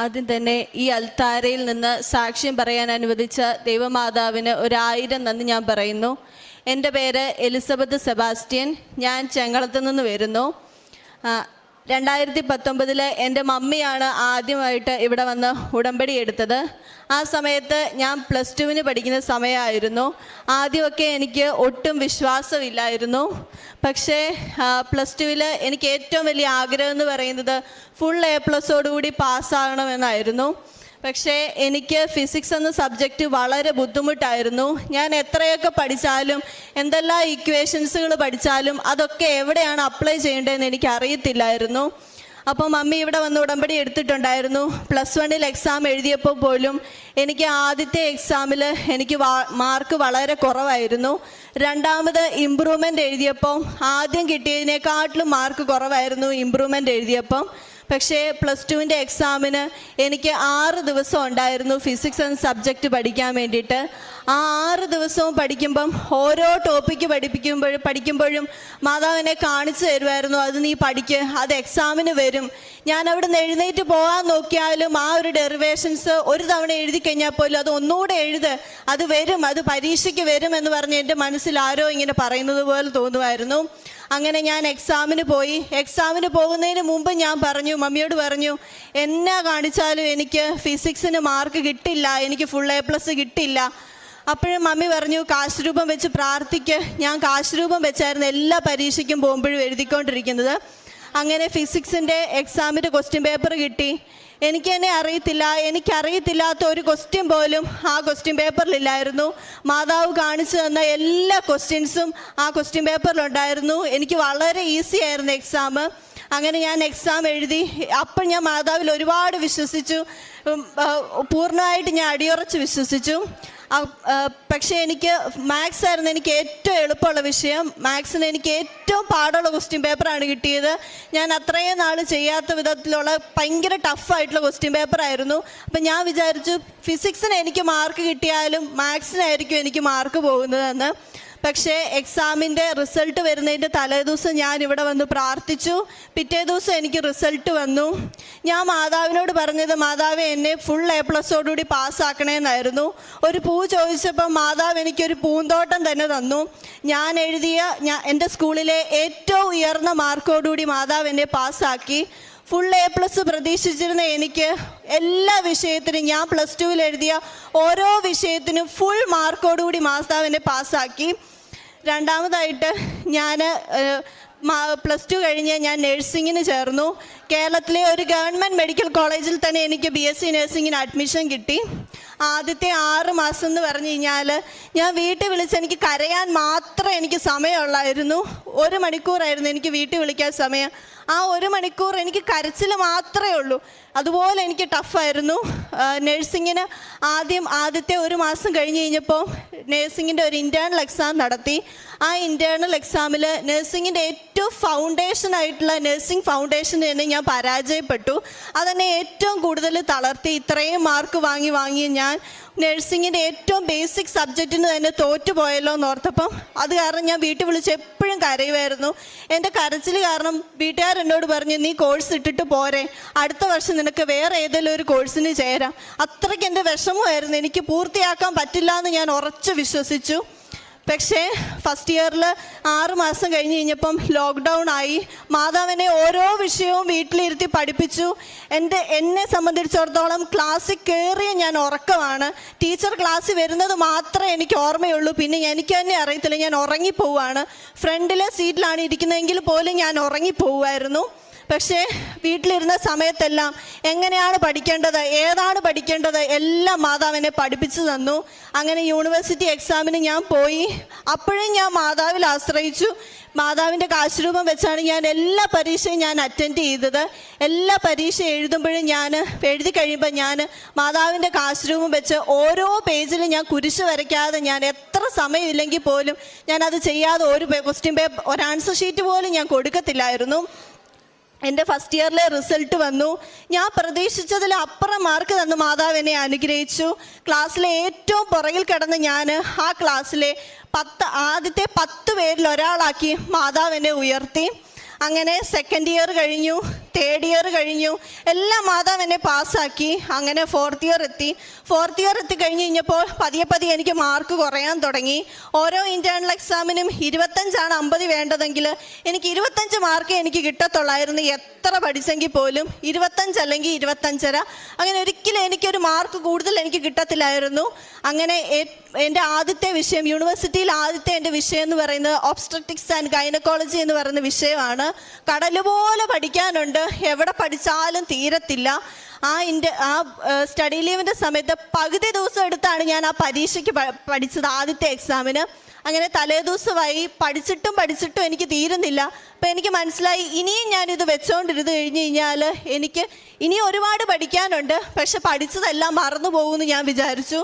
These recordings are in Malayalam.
ആദ്യം തന്നെ ഈ അൽത്താരയിൽ നിന്ന് സാക്ഷ്യം പറയാൻ അനുവദിച്ച ദൈവമാതാവിന് ഒരായിരം നന്ദി ഞാൻ പറയുന്നു. എന്റെ പേര് എലിസബത്ത് സെബാസ്റ്റ്യൻ. ഞാൻ ചെങ്കളത്ത് നിന്ന് വരുന്നു. രണ്ടായിരത്തി പത്തൊമ്പതിൽ എന്റെ മമ്മിയാണ് ആദ്യമായിട്ട് ഇവിടെ വന്ന് ഉടമ്പടി എടുത്തത്. ആ സമയത്ത് ഞാൻ പ്ലസ് ടുവിന് പഠിക്കുന്ന സമയമായിരുന്നു. ആദ്യമൊക്കെ എനിക്ക് ഒട്ടും വിശ്വാസമില്ലായിരുന്നു. പക്ഷേ പ്ലസ് ടുവിൽ എനിക്ക് ഏറ്റവും വലിയ ആഗ്രഹം എന്ന് പറയുന്നത് ഫുൾ എ പ്ലസോടുകൂടി പാസ്സാകണമെന്നായിരുന്നു പക്ഷേ എനിക്ക് ഫിസിക്സ് എന്ന സബ്ജക്റ്റ് വളരെ ബുദ്ധിമുട്ടായിരുന്നു. ഞാൻ എത്രയൊക്കെ പഠിച്ചാലും എന്തെല്ലാം ഇക്വേഷൻസുകൾ പഠിച്ചാലും അതൊക്കെ എവിടെയാണ് അപ്ലൈ ചെയ്യേണ്ടതെന്ന് എനിക്ക് അറിയത്തില്ലായിരുന്നു. അപ്പോൾ മമ്മി ഇവിടെ വന്ന് ഉടമ്പടി എടുത്തിട്ടുണ്ടായിരുന്നു. പ്ലസ് വണ്ണിൽ എക്സാം എഴുതിയപ്പോൾ പോലും എനിക്ക് ആദ്യത്തെ എക്സാമിൽ എനിക്ക് മാർക്ക് വളരെ കുറവായിരുന്നു. രണ്ടാമത് ഇമ്പ്രൂവ്മെന്റ് എഴുതിയപ്പോൾ ആദ്യം കിട്ടിയതിനേക്കാട്ടിലും മാർക്ക് കുറവായിരുന്നു ഇമ്പ്രൂവ്മെന്റ് എഴുതിയപ്പം. പക്ഷേ പ്ലസ് ടുവിന്റെ എക്സാമിന് എനിക്ക് ആറ് ദിവസം ഉണ്ടായിരുന്നു ഫിസിക്സ് എന്ന സബ്ജക്റ്റ് പഠിക്കാൻ വേണ്ടിയിട്ട്. ആ ആറ് ദിവസവും പഠിക്കുമ്പം ഓരോ ടോപ്പിക്ക് പഠിപ്പിക്കുമ്പോഴും പഠിക്കുമ്പോഴും മാതാവിനെ കാണിച്ചു തരുമായിരുന്നു. അത് നീ പഠിക്ക് അത് എക്സാമിന് വരും. ഞാൻ അവിടെ നിന്ന് എഴുന്നേറ്റ് പോകാൻ നോക്കിയാലും ആ ഒരു ഡെറിവേഷൻസ് ഒരു തവണ എഴുതി കഴിഞ്ഞാൽ പോലും അത് ഒന്നുകൂടെ എഴുത് അത് വരും അത് പരീക്ഷയ്ക്ക് വരും എന്ന് പറഞ്ഞ് എന്റെ മനസ്സിൽ ആരോ ഇങ്ങനെ പറയുന്നത് പോലെ തോന്നുമായിരുന്നു. അങ്ങനെ ഞാൻ എക്സാമിന് പോയി. എക്സാമിന് പോകുന്നതിന് മുമ്പ് ഞാൻ പറഞ്ഞു മമ്മിയോട് പറഞ്ഞു എന്നാ കാണിച്ചാലും എനിക്ക് ഫിസിക്സിന് മാർക്ക് കിട്ടില്ല എനിക്ക് ഫുൾ എ പ്ലസ് കിട്ടില്ല. അപ്പോഴും മമ്മി പറഞ്ഞു കാശ് രൂപം വെച്ച് പ്രാർത്ഥിക്ക്. ഞാൻ കാശ് രൂപം വെച്ചായിരുന്നു എല്ലാ പരീക്ഷയ്ക്കും പോകുമ്പോഴും എഴുതിക്കൊണ്ടിരിക്കുന്നത്. അങ്ങനെ ഫിസിക്സിന്റെ എക്സാമിന്റെ ക്വസ്റ്റ്യൻ പേപ്പർ കിട്ടി. എനിക്ക് തന്നെ അറിയത്തില്ല എനിക്കറിയത്തില്ലാത്ത ഒരു ക്വസ്റ്റ്യൻ പോലും ആ ക്വസ്റ്റ്യൻ പേപ്പറിലില്ലായിരുന്നു മാതാവ് കാണിച്ചു തന്ന എല്ലാ ക്വസ്റ്റ്യൻസും ആ ക്വസ്റ്റ്യൻ പേപ്പറിലുണ്ടായിരുന്നു എനിക്ക് വളരെ ഈസി ആയിരുന്നു എക്സാം അങ്ങനെ ഞാൻ എക്സാം എഴുതി. അപ്പം ഞാൻ മാതാവിൽ ഒരുപാട് വിശ്വസിച്ചു. പൂർണമായിട്ട് ഞാൻ അടിയുറച്ച് വിശ്വസിച്ചു. പക്ഷേ എനിക്ക് മാത്സ് ആയിരുന്നു എനിക്ക് ഏറ്റവും എളുപ്പമുള്ള വിഷയം. മാത്സിന് എനിക്ക് ഏറ്റവും പാടുള്ള ക്വസ്റ്റ്യൻ പേപ്പറാണ് കിട്ടിയത്. ഞാൻ അത്രയും നാൾ ചെയ്യാത്ത വിധത്തിലുള്ള ഭയങ്കര ടഫായിട്ടുള്ള ക്വസ്റ്റ്യൻ പേപ്പറായിരുന്നു അപ്പം ഞാൻ വിചാരിച്ചു ഫിസിക്സിന് എനിക്ക് മാർക്ക് കിട്ടിയാലും മാത്സിനായിരിക്കും എനിക്ക് മാർക്ക് പോകുന്നതെന്ന്. പക്ഷേ എക്സാമിന്റെ റിസൾട്ട് വരുന്നതിന്റെ തലേദിവസം ഞാൻ ഇവിടെ വന്ന് പ്രാർത്ഥിച്ചു. പിറ്റേ ദിവസം എനിക്ക് റിസൾട്ട് വന്നു. ഞാൻ മാതാവിനോട് പറഞ്ഞത് മാതാവ് എന്നെ ഫുൾ എ പ്ലസോടുകൂടി പാസ്സാക്കണമെന്നായിരുന്നു ഒരു പൂ ചോദിച്ചപ്പോൾ മാതാവ് എനിക്കൊരു പൂന്തോട്ടം തന്നെ തന്നു. ഞാൻ എഴുതിയ ഞാൻ എന്റെ സ്കൂളിലെ ഏറ്റവും ഉയർന്ന മാർക്കോടുകൂടി മാതാവ് എന്നെ പാസ്സാക്കി ഫുൾ എ പ്ലസ് പ്രതീക്ഷിച്ചിരുന്ന എനിക്ക് എല്ലാ വിഷയത്തിനും ഞാൻ പ്ലസ് ടുവിൽ എഴുതിയ ഓരോ വിഷയത്തിനും ഫുൾ മാർക്കോടുകൂടി മാതാവിനെ പാസ്സാക്കി രണ്ടാമതായിട്ട് ഞാൻ പ്ലസ് ടു കഴിഞ്ഞ് ഞാൻ നഴ്സിങ്ങിന് ചേർന്നു. കേരളത്തിലെ ഒരു ഗവൺമെന്റ് മെഡിക്കൽ കോളേജിൽ തന്നെ എനിക്ക് ബി എസ് സി നഴ്സിങ്ങിന് അഡ്മിഷൻ കിട്ടി. ആദ്യത്തെ ആറ് മാസം എന്ന് പറഞ്ഞു കഴിഞ്ഞാൽ ഞാൻ വീട്ടിൽ വിളിച്ച് എനിക്ക് കരയാൻ മാത്രമേ എനിക്ക് സമയമുള്ളായിരുന്നു. ഒരു മണിക്കൂറായിരുന്നു എനിക്ക് വീട്ടിൽ വിളിക്കാൻ സമയം. ആ ഒരു മണിക്കൂർ എനിക്ക് കരച്ചിൽ മാത്രമേ ഉള്ളൂ. അതുപോലെ എനിക്ക് ടഫായിരുന്നു. നഴ്സിങ്ങിന് ആദ്യം ആദ്യത്തെ ഒരു മാസം കഴിഞ്ഞ് കഴിഞ്ഞപ്പോൾ നഴ്സിങ്ങിന്റെ ഒരു ഇന്റേർണൽ എക്സാം നടത്തി. ആ ഇന്റേർണൽ എക്സാമിൽ നഴ്സിങ്ങിന്റെ ഏറ്റവും ഫൗണ്ടേഷൻ ആയിട്ടുള്ള നഴ്സിംഗ് ഫൗണ്ടേഷൻ തന്നെ ഞാൻ പരാജയപ്പെട്ടു. അതെന്നെ ഏറ്റവും കൂടുതൽ തളർത്തി ഇത്രയും മാർക്ക് വാങ്ങി വാങ്ങി ഞാൻ നഴ്സിങ്ങിന്റെ ഏറ്റവും ബേസിക് സബ്ജക്റ്റിന് തന്നെ തോറ്റുപോയല്ലോ എന്ന് ഓർത്തപ്പം അത് കാരണം ഞാൻ വീട്ടിൽ വിളിച്ച് എപ്പോഴും കരയുമായിരുന്നു. എന്റെ കരച്ചിൽ കാരണം വീട്ടുകാർ എന്നോട് പറഞ്ഞു നീ കോഴ്സ് ഇട്ടിട്ട് പോരെ. അടുത്ത വർഷം നിനക്ക് വേറെ ഏതെങ്കിലും ഒരു കോഴ്സിന് ചേരാം. അത്രയ്ക്ക് എന്റെ വിഷമമായിരുന്നു. എനിക്ക് പൂർത്തിയാക്കാൻ പറ്റില്ല എന്ന് ഞാൻ ഉറച്ചു വിശ്വസിച്ചു. പക്ഷേ ഫസ്റ്റ് ഇയറിൽ ആറ് മാസം കഴിഞ്ഞ് കഴിഞ്ഞപ്പം ലോക്ക്ഡൗൺ ആയി. മാതാവിനെ ഓരോ വിഷയവും വീട്ടിലിരുത്തി പഠിപ്പിച്ചു. എന്റെ എന്നെ സംബന്ധിച്ചിടത്തോളം ക്ലാസ്സിൽ കയറിയ ഞാൻ ഉറക്കമാണ്. ടീച്ചർ ക്ലാസ്സിൽ വരുന്നത് മാത്രമേ എനിക്ക് ഓർമ്മയുള്ളൂ. പിന്നെ എനിക്ക് തന്നെ അറിയത്തില്ല ഞാൻ ഉറങ്ങിപ്പോവാണ് ഫ്രണ്ടിലെ സീറ്റിലാണ് ഇരിക്കുന്നതെങ്കിൽ പോലും ഞാൻ ഉറങ്ങിപ്പോവായിരുന്നു പക്ഷേ വീട്ടിലിരുന്ന സമയത്തെല്ലാം എങ്ങനെയാണ് പഠിക്കേണ്ടത് ഏതാണ് പഠിക്കേണ്ടത് എല്ലാം മാതാവിനെ പഠിപ്പിച്ചു തന്നു. അങ്ങനെ യൂണിവേഴ്സിറ്റി എക്സാമിന് ഞാൻ പോയി. അപ്പോഴും ഞാൻ മാതാവിൽ ആശ്രയിച്ചു. മാതാവിന്റെ കാശുരൂപം വെച്ചാണ് ഞാൻ എല്ലാ പരീക്ഷയും ഞാൻ അറ്റൻഡ് ചെയ്തത്. എല്ലാ പരീക്ഷ എഴുതുമ്പോഴും ഞാൻ എഴുതി കഴിയുമ്പോൾ ഞാൻ മാതാവിന്റെ കാശുരൂപം വെച്ച് ഓരോ പേജിലും ഞാൻ കുരിശ് വരയ്ക്കാതെ ഞാൻ എത്ര സമയമില്ലെങ്കിൽ പോലും ഞാൻ അത് ചെയ്യാതെ ഒരു ക്വസ്റ്റ്യൻ പേപ്പർ ഒരു ആൻസർ ഷീറ്റ് പോലും ഞാൻ കൊടുക്കത്തില്ലായിരുന്നു. എന്റെ ഫസ്റ്റ് ഇയറിലെ റിസൾട്ട് വന്നു. ഞാൻ പ്രതീക്ഷിച്ചതിൽ അപ്പുറം മാർക്ക് തന്ന്. മാതാവ് എന്നെ അനുഗ്രഹിച്ചു. ക്ലാസ്സിലെ ഏറ്റവും പുറകിൽ കിടന്ന് ഞാൻ ആ ക്ലാസ്സിലെ പത്ത് ആദ്യത്തെ പത്ത് പേരിൽ ഒരാളാക്കി മാതാവ് എന്നെ ഉയർത്തി. അങ്ങനെ സെക്കൻഡ് ഇയർ കഴിഞ്ഞു. തേർഡ് ഇയർ കഴിഞ്ഞു. എല്ലാം മാതാവ് എന്നെ പാസ്സാക്കി. അങ്ങനെ ഫോർത്ത് ഇയർ എത്തി. ഫോർത്ത് ഇയർ എത്തി കഴിഞ്ഞ് കഴിഞ്ഞപ്പോൾ പതിയെ പതിയെ എനിക്ക് മാർക്ക് കുറയാൻ തുടങ്ങി. ഓരോ ഇന്റേർണൽ എക്സാമിനും ഇരുപത്തഞ്ചാണ് അമ്പത് വേണ്ടതെങ്കിൽ എനിക്ക് ഇരുപത്തഞ്ച് മാർക്ക് എനിക്ക് കിട്ടത്തുള്ളായിരുന്നു. എത്ര പഠിച്ചെങ്കിൽ പോലും ഇരുപത്തഞ്ച് അല്ലെങ്കിൽ ഇരുപത്തഞ്ചര. അങ്ങനെ ഒരിക്കലും എനിക്കൊരു മാർക്ക് കൂടുതൽ എനിക്ക് കിട്ടത്തില്ലായിരുന്നു. അങ്ങനെ എന്റെ ആദ്യത്തെ വിഷയം യൂണിവേഴ്സിറ്റിയിൽ ആദ്യത്തെ എന്റെ വിഷയം എന്ന് പറയുന്നത് ഒബ്സ്ട്രക്റ്റിക്സ് ആൻഡ് ഗൈനക്കോളജി എന്ന് പറയുന്ന വിഷയമാണ്. കടലുപോലെ പഠിക്കാനുണ്ട്. എവിടെ പഠിച്ചാലും തീരത്തില്ല. ആ ഇന്റെ ആ സ്റ്റഡി ലീവിന്റെ സമയത്ത് പകുതി ദിവസം എടുത്താണ് ഞാൻ ആ പരീക്ഷയ്ക്ക് പഠിച്ചത് ആദ്യത്തെ എക്സാമിന് അങ്ങനെ തലേദിവസമായി പഠിച്ചിട്ടും പഠിച്ചിട്ടും എനിക്ക് തീരുന്നില്ല. അപ്പം എനിക്ക് മനസ്സിലായി ഇനിയും ഞാനിത് വെച്ചുകൊണ്ടിരുന്ന് കഴിഞ്ഞ് കഴിഞ്ഞാൽ എനിക്ക് ഇനി ഒരുപാട് പഠിക്കാനുണ്ട്. പക്ഷെ പഠിച്ചതെല്ലാം മറന്നു പോകുമെന്ന് ഞാൻ വിചാരിച്ചു.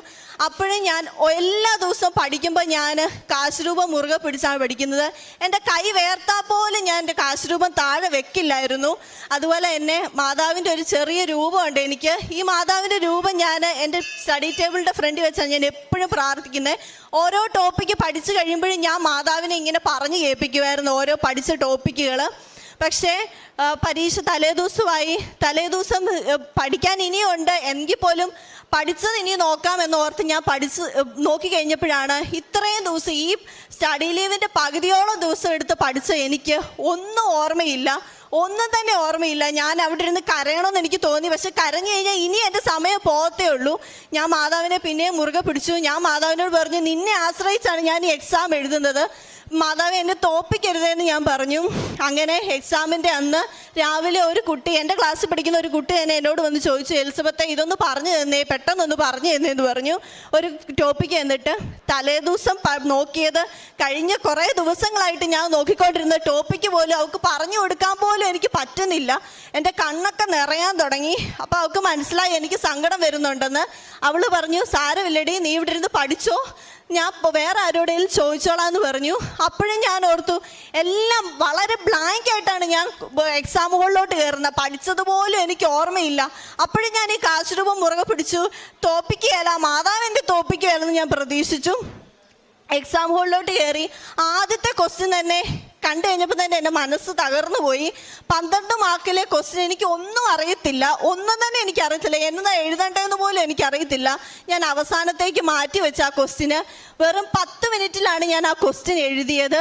അപ്പോഴും ഞാൻ എല്ലാ ദിവസവും പഠിക്കുമ്പോൾ ഞാൻ കാശുരൂപം മുറുകെ പിടിച്ചാണ് പഠിക്കുന്നത്. എന്റെ കൈ വേർത്താൽ പോലും ഞാൻ എന്റെ കാശുരൂപം താഴെ വെക്കില്ലായിരുന്നു. അതുപോലെ തന്നെ മാതാവിന്റെ ഒരു ചെറിയ രൂപമുണ്ട് എനിക്ക്. ഈ മാതാവിന്റെ രൂപം ഞാൻ എന്റെ സ്റ്റഡി ടേബിളിന്റെ ഫ്രണ്ടിൽ വെച്ചാണ് ഞാൻ എപ്പോഴും പ്രാർത്ഥിക്കുന്നത്. ഓരോ ടോപ്പിക്ക് പഠിച്ചു കഴിയുമ്പോഴും ഞാൻ മാതാവിനെ ഇങ്ങനെ പറഞ്ഞു കേൾപ്പിക്കുമായിരുന്നു ഓരോ പഠിച്ച ടോപ്പിക്കുകൾ പക്ഷേ പരീക്ഷ തലേദിവസമായി തലേദിവസം പഠിക്കാൻ ഇനിയുണ്ട്. എങ്കിൽ പോലും പഠിച്ചത് ഇനി നോക്കാമെന്ന് ഓർത്ത് ഞാൻ പഠിച്ച് നോക്കിക്കഴിഞ്ഞപ്പോഴാണ് നോക്കി കഴിഞ്ഞപ്പോഴാണ് ഇത്രയും ദിവസം ഈ സ്റ്റഡി ലീവിന്റെ പകുതിയോളം ദിവസം എടുത്ത് പഠിച്ച എനിക്ക് ഒന്നും ഓർമ്മയില്ല. ഒന്നും തന്നെ ഓർമ്മയില്ല. ഞാൻ അവിടെ ഇരുന്ന് കരയണമെന്ന് എനിക്ക് തോന്നി. പക്ഷെ കരഞ്ഞു കഴിഞ്ഞാൽ ഇനി എന്റെ സമയം പോകത്തേ ഉള്ളൂ. ഞാൻ മാതാവിനെ പിന്നെയും മുറുകെ പിടിച്ചു. ഞാൻ മാതാവിനോട് പറഞ്ഞു നിന്നെ ആശ്രയിച്ചാണ് ഞാൻ ഈ എക്സാം എഴുതുന്നത്. മാതാവ് എന്നെ തോപ്പിക്കരുതെന്ന് ഞാൻ പറഞ്ഞു. അങ്ങനെ എക്സാമിന്റെ അന്ന് രാവിലെ ഒരു കുട്ടി എന്റെ ക്ലാസ്സിൽ പഠിക്കുന്ന ഒരു കുട്ടി തന്നെ എന്നോട് വന്ന് ചോദിച്ചു എലിസബത്തെ ഇതൊന്ന് പറഞ്ഞു തന്നേ പെട്ടെന്നൊന്ന് പറഞ്ഞു തന്നേന്ന് പറഞ്ഞു. ഒരു ടോപ്പിക്ക് എന്നിട്ട് തലേദിവസം നോക്കിയത് കഴിഞ്ഞ കുറേ ദിവസങ്ങളായിട്ട് ഞാൻ നോക്കിക്കൊണ്ടിരുന്ന ടോപ്പിക്ക് പോലും അവൾക്ക് പറഞ്ഞു കൊടുക്കാൻ പോലും എനിക്ക് പറ്റുന്നില്ല. എന്റെ കണ്ണൊക്കെ നിറയാൻ തുടങ്ങി. അപ്പോൾ അവൾക്ക് മനസ്സിലായി എനിക്ക് സങ്കടം വരുന്നുണ്ടെന്ന്. അവൾ പറഞ്ഞു സാരമില്ലടി നീ ഇവിടെ ഇരുന്ന് പഠിച്ചോ. ഞാൻ വേറെ ആരോടെങ്കിലും ചോദിച്ചോളാം എന്ന് പറഞ്ഞു. അപ്പോഴും ഞാൻ ഓർത്തു എല്ലാം വളരെ ബ്ലാങ്ക് ആയിട്ടാണ് ഞാൻ എക്സാം ഹോളിലോട്ട് കയറുന്നത്. പഠിച്ചതുപോലും എനിക്ക് ഓർമ്മയില്ല. അപ്പോഴും ഞാൻ ഈ കാശ് രൂപം മുറുകെ പിടിച്ചു. തോപ്പിക്കുകയല്ല മാതാവിന്റെ തോപ്പിക്കുകയല്ലെന്ന് ഞാൻ പ്രതീക്ഷിച്ചു. എക്സാം ഹോളിലോട്ട് കയറി. ആദ്യത്തെ ക്വസ്റ്റ്യൻ തന്നെ കണ്ടു കഴിഞ്ഞപ്പോൾ തന്നെ എന്റെ മനസ്സ് തകർന്നു പോയി. പന്ത്രണ്ട് മാർക്കിലെ ക്വസ്റ്റ്യൻ എനിക്ക് ഒന്നും അറിയത്തില്ല. ഒന്നും തന്നെ എനിക്ക് അറിയത്തില്ല. എന്നാ എഴുതേണ്ടതെന്ന് പോലും എനിക്കറിയത്തില്ല ഞാൻ അവസാനത്തേക്ക് മാറ്റി വെച്ച ആ ക്വസ്റ്റ്യന് വെറും പത്ത് മിനിറ്റിലാണ് ഞാൻ ആ ക്വസ്റ്റ്യൻ എഴുതിയത്.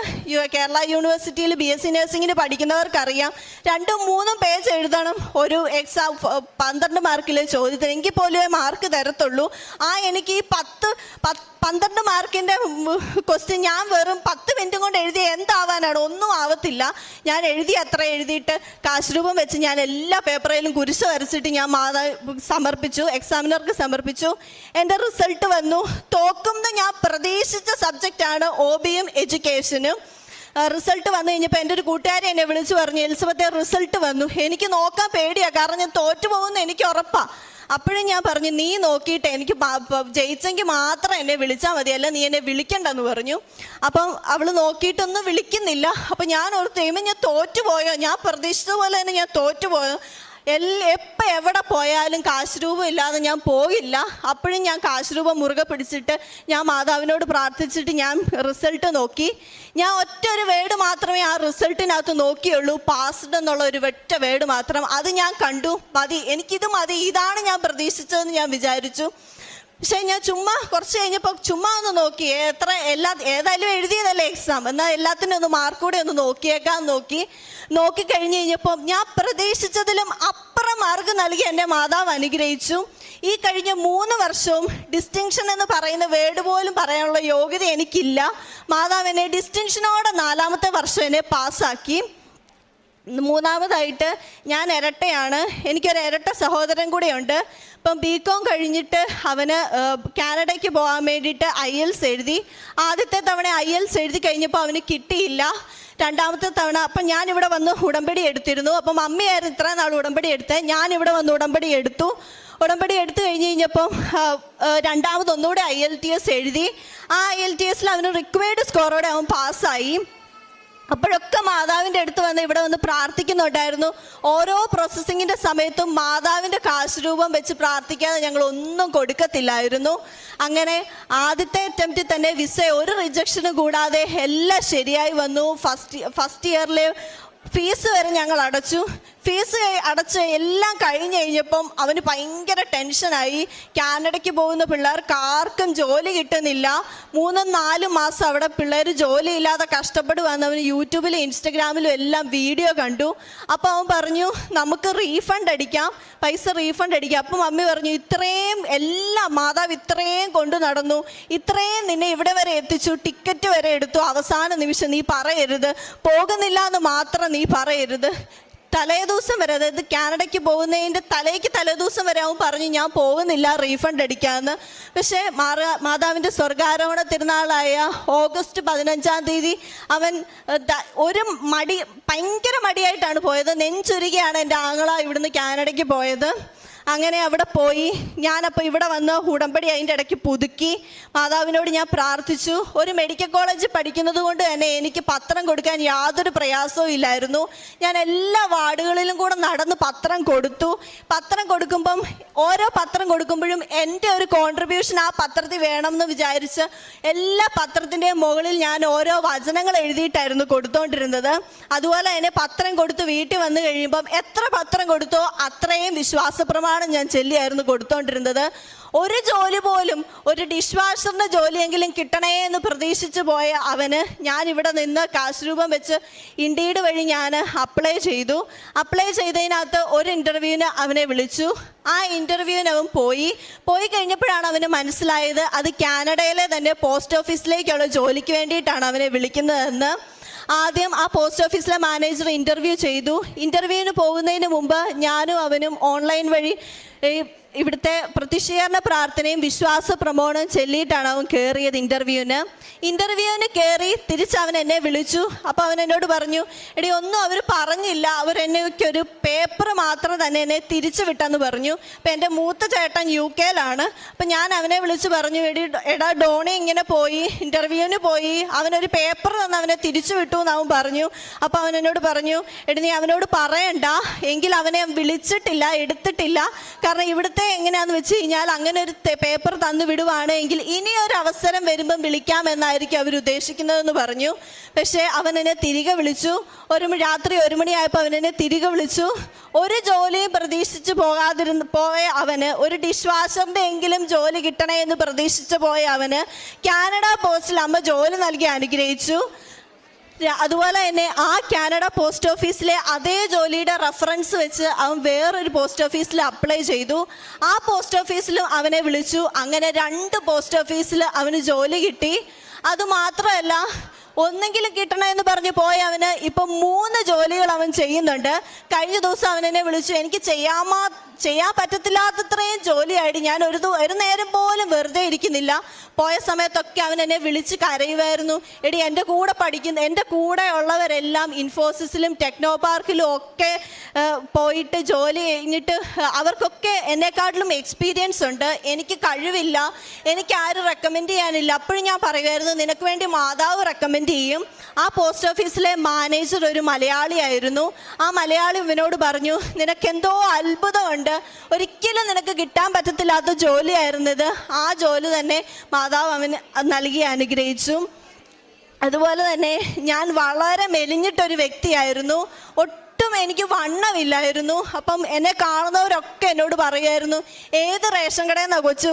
കേരള യൂണിവേഴ്സിറ്റിയിൽ ബി എസ് സി നഴ്സിംഗിന് പഠിക്കുന്നവർക്കറിയാം. രണ്ടും മൂന്നും പേജ് എഴുതണം. ഒരു എക്സാം പന്ത്രണ്ട് മാർക്കിലെ ചോദ്യത്തിന്. എങ്കിൽ പോലും മാർക്ക് തരത്തുള്ളൂ. ആ എനിക്ക് ഈ പത്ത് പന്ത്രണ്ട് മാർക്കിന്റെ ക്വസ്റ്റ്യൻ ഞാൻ വെറും പത്ത് മിനിറ്റ് കൊണ്ട് എഴുതിയ എന്താവാനാണ്? ഒന്നും ആവത്തില്ല. ഞാൻ എഴുതി അത്ര എഴുതിയിട്ട് കാശ് രൂപം വെച്ച് ഞാൻ എല്ലാ പേപ്പറിലും കുരിശ് വരച്ചിട്ട് ഞാൻ മാതാ സമർപ്പിച്ചു എക്സാമിനർക്ക് സമർപ്പിച്ചു. എന്റെ റിസൾട്ട് വന്നു. തോക്കും ഞാൻ പ്രതീക്ഷിച്ച സബ്ജക്റ്റാണ് ഒ ബിയും എഡ്യൂക്കേഷനും റിസൾട്ട് വന്നു കഴിഞ്ഞപ്പോൾ എന്റെ ഒരു കൂട്ടുകാരി എന്നെ വിളിച്ചു പറഞ്ഞു എലിസബത്തെ റിസൾട്ട് വന്നു. എനിക്ക് നോക്കാൻ പേടിയാണ് കാരണം ഞാൻ തോറ്റു പോകുമെന്ന് എനിക്ക് ഉറപ്പാണ് അപ്പോഴും ഞാൻ പറഞ്ഞു നീ നോക്കിയിട്ട് എനിക്ക് ജയിച്ചെങ്കിൽ മാത്രം എന്നെ വിളിച്ചാൽ മതി അല്ല നീ എന്നെ വിളിക്കണ്ടെന്ന് പറഞ്ഞു. അപ്പം അവൾ നോക്കിയിട്ടൊന്നും വിളിക്കുന്നില്ല. അപ്പം ഞാൻ ഓർത്ത് കഴിയുമ്പോൾ ഞാൻ തോറ്റുപോയോ? ഞാൻ പ്രതീക്ഷിച്ച പോലെ തന്നെ ഞാൻ തോറ്റുപോയോ? എപ്പോൾ എവിടെ പോയാലും കാശ് രൂപം ഇല്ലാതെ ഞാൻ പോയില്ല. അപ്പോഴും ഞാൻ കാശ് രൂപം മുറുകെ പിടിച്ചിട്ട് ഞാൻ മാതാവിനോട് പ്രാർത്ഥിച്ചിട്ട് ഞാൻ റിസൾട്ട് നോക്കി. ഞാൻ ഒറ്റ ഒരു വേർഡ് മാത്രമേ ആ റിസൾട്ടിനകത്ത് നോക്കിയുള്ളൂ. പാസ്ഡ് എന്നുള്ള ഒരു വെറ്റ വേർഡ് മാത്രം. അത് ഞാൻ കണ്ടു. മതി. എനിക്കിത് മതി. ഇതാണ് ഞാൻ പ്രതീക്ഷിച്ചതെന്ന് ഞാൻ വിചാരിച്ചു. പക്ഷേ ഞാൻ ചുമ്മാ കുറച്ച് കഴിഞ്ഞപ്പോൾ ചുമ്മാ ഒന്ന് നോക്കി. എത്ര എല്ലാ ഏതായാലും എഴുതിയതല്ലേ എക്സാം എന്നാൽ എല്ലാത്തിനും ഒന്ന് മാർക്ക് കൂടെ ഒന്ന് നോക്കിയേക്കാൻ നോക്കി. നോക്കി കഴിഞ്ഞ് കഴിഞ്ഞപ്പോൾ ഞാൻ പ്രതീക്ഷിച്ചതിലും അപ്പുറം മാർക്ക് നൽകി എന്റെ മാതാവ് അനുഗ്രഹിച്ചു. ഈ കഴിഞ്ഞ മൂന്ന് വർഷവും ഡിസ്റ്റിങ്ഷൻ എന്ന് പറയുന്ന വേർഡ് പോലും പറയാനുള്ള യോഗ്യത എനിക്കില്ല. മാതാവ് എന്നെ ഡിസ്റ്റിങ്ഷനോടെ നാലാമത്തെ വർഷം എന്നെ പാസ്സാക്കി മൂന്നാമതായിട്ട് ഞാൻ ഇരട്ടയാണ്. എനിക്കൊരു ഇരട്ട സഹോദരൻ കൂടെയുണ്ട്. ഇപ്പം ബി കോം കഴിഞ്ഞിട്ട് അവന് കാനഡയ്ക്ക് പോകാൻ വേണ്ടിയിട്ട് ഐ എൽസ് എഴുതി. ആദ്യത്തെ തവണ ഐ എൽസ് എഴുതി കഴിഞ്ഞപ്പോൾ അവന് കിട്ടിയില്ല. രണ്ടാമത്തെ തവണ അപ്പം ഞാൻ ഇവിടെ വന്ന് ഉടമ്പടി എടുത്തിരുന്നു. അപ്പം അമ്മയായിരുന്നു ഇത്ര നാൾ ഉടമ്പടി എടുത്തത്. ഞാൻ ഇവിടെ വന്ന് ഉടമ്പടി എടുത്തു. ഉടമ്പടി എടുത്തു കഴിഞ്ഞ് കഴിഞ്ഞപ്പം ആ, ആ, രണ്ടാമത് ഒന്നുകൂടെ ഐ എൽ ടി എസ് എഴുതി. ആ ഐ എൽ ടി എസിൽ അവന് റിക്വയർഡ് സ്കോറോടെ അവൻ പാസ്സായി അപ്പോഴൊക്കെ മാതാവിന്റെ അടുത്ത് വന്ന് ഇവിടെ വന്ന് പ്രാർത്ഥിക്കുന്നുണ്ടായിരുന്നു. ഓരോ പ്രോസസ്സിങ്ങിന്റെ സമയത്തും മാതാവിന്റെ കാശ് രൂപം വെച്ച് പ്രാർത്ഥിക്കാതെ ഞങ്ങൾ ഒന്നും കൊടുക്കത്തില്ലായിരുന്നു. അങ്ങനെ ആദ്യത്തെ അറ്റംപ്റ്റിൽ തന്നെ വിസ ഒരു റിജക്ഷനും കൂടാതെ എല്ലാം ശരിയായി വന്നു. ഫസ്റ്റ് ഫസ്റ്റ് ഇയറിലെ ഫീസ് വരെ ഞങ്ങൾ അടച്ചു. ഫീസ് അടച്ച് എല്ലാം കഴിഞ്ഞ് കഴിഞ്ഞപ്പം അവന് ഭയങ്കര ടെൻഷനായി കാനഡയ്ക്ക് പോകുന്ന പിള്ളേർക്ക് ആർക്കും ജോലി കിട്ടുന്നില്ല. മൂന്നും നാല് മാസം അവിടെ പിള്ളേർ ജോലിയില്ലാതെ കഷ്ടപ്പെടുവാന്ന് അവന് യൂട്യൂബിലും ഇൻസ്റ്റഗ്രാമിലും എല്ലാം വീഡിയോ കണ്ടു. അപ്പോൾ അവൻ പറഞ്ഞു നമുക്ക് റീഫണ്ട് അടിക്കാം. പൈസ റീഫണ്ട് അടിക്കാം. അപ്പം മമ്മി പറഞ്ഞു ഇത്രയും എല്ലാം മാതാവ് ഇത്രയും കൊണ്ടു നടന്നു. ഇത്രയും നിന്നെ ഇവിടെ വരെ എത്തിച്ചു. ടിക്കറ്റ് വരെ എടുത്തു. അവസാന നിമിഷം നീ പറയരുത്. പോകുന്നില്ല എന്ന് മാത്രം നീ പറയരുത്. തലേദിവസം വരെ അതായത് കാനഡയ്ക്ക് പോകുന്നതിന്റെ തലേക്ക് തലേദിവസം വരെ അവൻ പറഞ്ഞു ഞാൻ പോകുന്നില്ല റീഫണ്ട് അടിക്കാമെന്ന് പക്ഷേ മാറാ മാതാവിന്റെ സ്വർഗാരോഹണ തിരുനാളായ ഓഗസ്റ്റ് പതിനഞ്ചാം തീയതി അവൻ ഒരു മടി ഭയങ്കര മടിയായിട്ടാണ് പോയത്. നെഞ്ചുരുകയാണ് എന്റെ ആങ്ങള ഇവിടുന്ന് കാനഡയ്ക്ക് പോയത്. അങ്ങനെ അവിടെ പോയി. ഞാനപ്പോൾ ഇവിടെ വന്ന് ഉടമ്പടി അതിന്റെ ഇടയ്ക്ക് പുതുക്കി. മാതാവിനോട് ഞാൻ പ്രാർത്ഥിച്ചു. ഒരു മെഡിക്കൽ കോളേജ് പഠിക്കുന്നത് കൊണ്ട് തന്നെ എനിക്ക് പത്രം കൊടുക്കാൻ യാതൊരു പ്രയാസവും ഇല്ലായിരുന്നു. ഞാൻ എല്ലാ വാർഡുകളിലും കൂടെ നടന്ന് പത്രം കൊടുത്തു. പത്രം കൊടുക്കുമ്പം ഓരോ പത്രം കൊടുക്കുമ്പോഴും എന്റെ ഒരു കോൺട്രിബ്യൂഷൻ ആ പത്രത്തിൽ വേണം എന്ന് വിചാരിച്ച് എല്ലാ പത്രത്തിന്റെയും മുകളിൽ ഞാൻ ഓരോ വചനങ്ങൾ എഴുതിയിട്ടായിരുന്നു കൊടുത്തോണ്ടിരുന്നത്. അതുപോലെ തന്നെ പത്രം കൊടുത്ത് വീട്ടിൽ വന്നു കഴിയുമ്പം എത്ര പത്രം കൊടുത്തോ അത്രയും വിശ്വാസ പ്രമാണം ഞാൻ ചൊല്ലിയായിരുന്നു കൊടുത്തോണ്ടിരുന്നത്. ഒരു ജോലി പോലും ഒരു ഡിഷ് വാഷറിന്റെ ജോലിയെങ്കിലും കിട്ടണേ എന്ന് പ്രതീക്ഷിച്ച് പോയ അവന് ഞാൻ ഇവിടെ നിന്ന് കാശ് രൂപം വെച്ച് ഇൻഡീഡ് വഴി ഞാൻ അപ്ലൈ ചെയ്തു. അപ്ലൈ ചെയ്തതിനകത്ത് ഒരു ഇന്റർവ്യൂവിന് അവനെ വിളിച്ചു. ആ ഇന്റർവ്യൂവിന് അവൻ പോയി. പോയി കഴിഞ്ഞപ്പോഴാണ് അവന് മനസ്സിലായത് അത് കാനഡയിലെ തന്നെ പോസ്റ്റ് ഓഫീസിലേക്കുള്ള ജോലിക്ക് വേണ്ടിയിട്ടാണ് അവനെ വിളിക്കുന്നതെന്ന്. ആദ്യം ആ പോസ്റ്റ് ഓഫീസിലെ മാനേജർ ഇന്റർവ്യൂ ചെയ്തു. ഇന്റർവ്യൂവിന് പോകുന്നതിന് മുമ്പ് ഞാനും അവനും ഓൺലൈൻ വഴി ഇവിടുത്തെ പ്രതിഷേധ പ്രാർത്ഥനയും വിശ്വാസ പ്രമോണവും ചൊല്ലിയിട്ടാണ് അവൻ കയറിയത് ഇന്റർവ്യൂവിന് ഇന്റർവ്യൂവിന് കയറി തിരിച്ച് അവൻ എന്നെ വിളിച്ചു. അപ്പോൾ അവൻ എന്നോട് പറഞ്ഞു എടി ഒന്നും അവർ പറഞ്ഞില്ല. അവർ എന്നെക്ക് ഒരു പേപ്പർ മാത്രം തന്നെ എന്നെ തിരിച്ചു വിട്ടെന്ന് പറഞ്ഞു. അപ്പം എന്റെ മൂത്ത ചേട്ടൻ യു കെയിലാണ്. അപ്പം ഞാൻ അവനെ വിളിച്ച് പറഞ്ഞു എടി എടാ ഡോണി ഇങ്ങനെ പോയി. ഇന്റർവ്യൂവിന് പോയി. അവനൊരു പേപ്പർ തന്ന് അവനെ തിരിച്ചു വിട്ടു എന്ന് അവൻ പറഞ്ഞു. അപ്പോൾ അവൻ എന്നോട് പറഞ്ഞു എടി നീ അവനോട് പറയണ്ട. എങ്കിൽ അവനെ വിളിച്ചിട്ടില്ല എടുത്തിട്ടില്ല. കാരണം ഇവിടുത്തെ എങ്ങനെയാന്ന് വെച്ച് കഴിഞ്ഞാൽ അങ്ങനെ ഒരു പേപ്പർ തന്നു വിടുവാണെങ്കിൽ ഇനി ഒരു അവസരം വരുമ്പം വിളിക്കാമെന്നായിരിക്കും അവർ ഉദ്ദേശിക്കുന്നതെന്ന് പറഞ്ഞു. പക്ഷേ അവൻ എന്നെ തിരികെ വിളിച്ചു. ഒരു രാത്രി ഒരു മണിയായപ്പോൾ അവൻ എന്നെ തിരികെ വിളിച്ചു. ഒരു ജോലിയും പ്രതീക്ഷിച്ചു പോകാതിരുന്ന പോയ അവന് ഒരു ഡിഷ് വാഷറിന്റെ എങ്കിലും ജോലി കിട്ടണേ എന്ന് പ്രതീക്ഷിച്ച് പോയ അവന് കാനഡ പോസ്റ്റിൽ അമ്മ ജോലി നൽകി അനുഗ്രഹിച്ചു. അതുപോലെ തന്നെ ആ കാനഡ പോസ്റ്റ് ഓഫീസിലെ അതേ ജോലിയുടെ റെഫറൻസ് വെച്ച് അവൻ വേറൊരു പോസ്റ്റ് ഓഫീസിൽ അപ്ലൈ ചെയ്തു. ആ പോസ്റ്റ് ഓഫീസിലും അവനെ വിളിച്ചു. അങ്ങനെ രണ്ട് പോസ്റ്റ് ഓഫീസിൽ അവന് ജോലി കിട്ടി. അതുമാത്രമല്ല ഒന്നെങ്കിലും കിട്ടണമെന്ന് പറഞ്ഞ് പോയ അവന് ഇപ്പൊ മൂന്ന് ജോലികൾ അവൻ ചെയ്യുന്നുണ്ട്. കഴിഞ്ഞ ദിവസം അവൻ എന്നെ വിളിച്ചു എനിക്ക് ചെയ്യാമാ ചെയ്യാൻ പറ്റത്തില്ലാത്തത്രയും ജോലിയായിട്ട് ഞാൻ ഒരു ഒരു നേരം പോലും വെറുതെ ഇരിക്കുന്നില്ല. പോയ സമയത്തൊക്കെ അവൻ എന്നെ വിളിച്ച് കരയുമായിരുന്നു. എടി എന്റെ കൂടെ പഠിക്കുന്ന എന്റെ കൂടെ ഉള്ളവരെല്ലാം ഇൻഫോസിസിലും ടെക്നോ പാർക്കിലും ഒക്കെ പോയിട്ട് ജോലി കഴിഞ്ഞിട്ട് അവർക്കൊക്കെ എന്നെക്കാട്ടിലും എക്സ്പീരിയൻസ് ഉണ്ട്. എനിക്ക് കഴിവില്ല. എനിക്ക് ആരും റെക്കമെൻഡ് ചെയ്യാനില്ല. അപ്പോഴും ഞാൻ പറയുമായിരുന്നു നിനക്ക് വേണ്ടി മാതാവ് റെക്കമെൻഡ് ചെയ്യും ആ പോസ്റ്റ് ഓഫീസിലെ മാനേജർ ഒരു മലയാളിയായിരുന്നു ആ മലയാളി ഇവനോട് പറഞ്ഞു നിനക്കെന്തോ അത്ഭുതമുണ്ട്. ഒരിക്കലും നിനക്ക് കിട്ടാൻ പറ്റത്തില്ലാത്ത ജോലിയായിരുന്നത്. ആ ജോലി തന്നെ മാതാവ് അവന് നൽകി അനുഗ്രഹിച്ചു. അതുപോലെ തന്നെ ഞാൻ വളരെ മെലിഞ്ഞിട്ടൊരു വ്യക്തിയായിരുന്നു. ഒട്ടും എനിക്ക് വണ്ണമില്ലായിരുന്നു. അപ്പം എന്നെ കാണുന്നവരൊക്കെ എന്നോട് പറയുമായിരുന്നു ഏത് റേഷൻ കടയിൽ നിന്നാണ് കൊച്ചു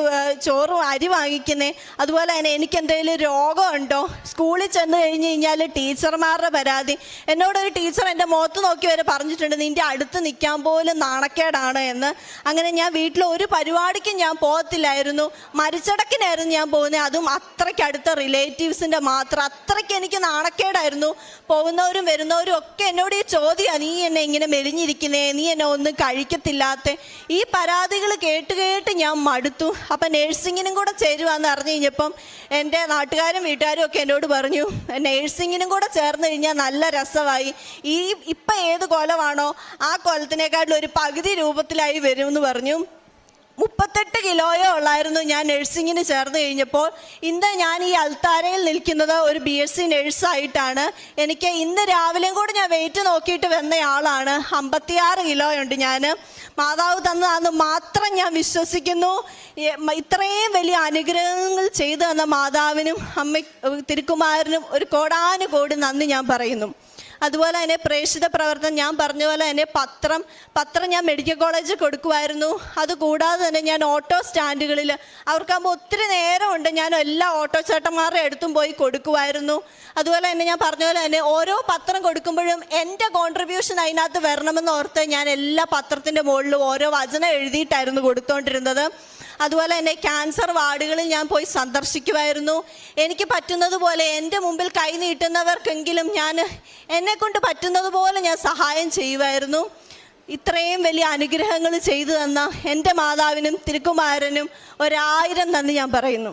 ചോറും അരി വാങ്ങിക്കുന്നേ? അതുപോലെ തന്നെ എനിക്ക് എന്തെങ്കിലും രോഗമുണ്ടോ സ്കൂളിൽ ചെന്ന് കഴിഞ്ഞ് കഴിഞ്ഞാൽ ടീച്ചർമാരുടെ പരാതി. എന്നോടൊരു ടീച്ചർ എന്റെ മുഖത്ത് നോക്കി വരെ പറഞ്ഞിട്ടുണ്ട് നിന്റെ അടുത്ത് നിൽക്കാൻ പോലും നാണക്കേടാണ് എന്ന്. അങ്ങനെ ഞാൻ വീട്ടിൽ ഒരു പരിപാടിക്കും ഞാൻ പോകത്തില്ലായിരുന്നു. മരിച്ചടക്കിനായിരുന്നു ഞാൻ പോകുന്നത്. അതും അത്രയ്ക്ക് അടുത്ത റിലേറ്റീവ്സിന്റെ മാത്രം. അത്രയ്ക്ക് എനിക്ക് നാണക്കേടായിരുന്നു. പോകുന്നവരും വരുന്നവരും ഒക്കെ എന്നോട് ഈ ചോദ്യമാണ് നീ എന്നെ ഇങ്ങനെ മെലിഞ്ഞിരിക്കുന്നേ നീ എന്നെ ഒന്നും കഴിക്കത്തില്ലാത്ത. ഈ പരാതികൾ കേട്ട് കേട്ട് ഞാൻ മടുത്തു. അപ്പം നേഴ്സിങ്ങിനും കൂടെ ചേരുവാന്ന് അറിഞ്ഞു കഴിഞ്ഞപ്പം എന്റെ നാട്ടുകാരും വീട്ടുകാരും ഒക്കെ എന്നോട് പറഞ്ഞു നേഴ്സിങ്ങിനും കൂടെ ചേർന്ന് കഴിഞ്ഞാൽ നല്ല രസമായി. ഈ ഇപ്പം ഏത് കൊലമാണോ ആ കൊലത്തിനേക്കാട്ടിലൊരു പകുതി രൂപത്തിലായി വരുമെന്ന് പറഞ്ഞു. മുപ്പത്തെട്ട് കിലോയോ ഉള്ളായിരുന്നു ഞാൻ നഴ്സിങ്ങിന് ചേർന്ന് കഴിഞ്ഞപ്പോൾ. ഇന്ന് ഞാൻ ഈ അൽത്താരയിൽ നിൽക്കുന്നത് ഒരു ബി എസ് സി നഴ്സായിട്ടാണ്. എനിക്ക് ഇന്ന് രാവിലെയും കൂടി ഞാൻ വെയിറ്റ് നോക്കിയിട്ട് വന്ന ആളാണ്. അമ്പത്തിയാറ് കിലോയുണ്ട് ഞാൻ മാതാവ് തന്നതാന്ന് മാത്രം ഞാൻ വിശ്വസിക്കുന്നു. ഇത്രയും വലിയ അനുഗ്രഹങ്ങൾ ചെയ്തു തന്ന മാതാവിനും അമ്മ തിരുക്കുമാരനും ഒരു കോടാനുകോടി നന്ദി ഞാൻ പറയുന്നു. അതുപോലെ തന്നെ പ്രേക്ഷിത പ്രവർത്തനം ഞാൻ പറഞ്ഞ പോലെ തന്നെ പത്രം പത്രം ഞാൻ മെഡിക്കൽ കോളേജിൽ കൊടുക്കുമായിരുന്നു. അതുകൂടാതെ തന്നെ ഞാൻ ഓട്ടോ സ്റ്റാൻഡുകളിൽ അവർക്കാകുമ്പോൾ ഒത്തിരി നേരമുണ്ട് ഞാൻ എല്ലാ ഓട്ടോ ചേട്ടന്മാരുടെ അടുത്തും പോയി കൊടുക്കുമായിരുന്നു. അതുപോലെ തന്നെ ഞാൻ പറഞ്ഞ പോലെ തന്നെ ഓരോ പത്രം കൊടുക്കുമ്പോഴും എന്റെ കോൺട്രിബ്യൂഷൻ അതിനകത്ത് വരണമെന്ന് ഓർത്ത് ഞാൻ എല്ലാ പത്രത്തിന്റെ മുകളിലും ഓരോ വചനം എഴുതിയിട്ടായിരുന്നു കൊടുത്തുകൊണ്ടിരുന്നത് അതുപോലെ തന്നെ ക്യാൻസർ വാർഡുകളിൽ ഞാൻ പോയി സന്ദർശിക്കുമായിരുന്നു എനിക്ക് പറ്റുന്നത് പോലെ എന്റെ മുമ്പിൽ കൈ നീട്ടുന്നവർക്കെങ്കിലും ഞാൻ എന്നെ കൊണ്ട് പറ്റുന്നത് പോലെ ഞാൻ സഹായം ചെയ്യുമായിരുന്നു ഇത്രയും വലിയ അനുഗ്രഹങ്ങൾ ചെയ്തു തന്ന എന്റെ മാതാവിനും തിരുക്കുമാരനും ഒരായിരം നന്ദി ഞാൻ പറയുന്നു.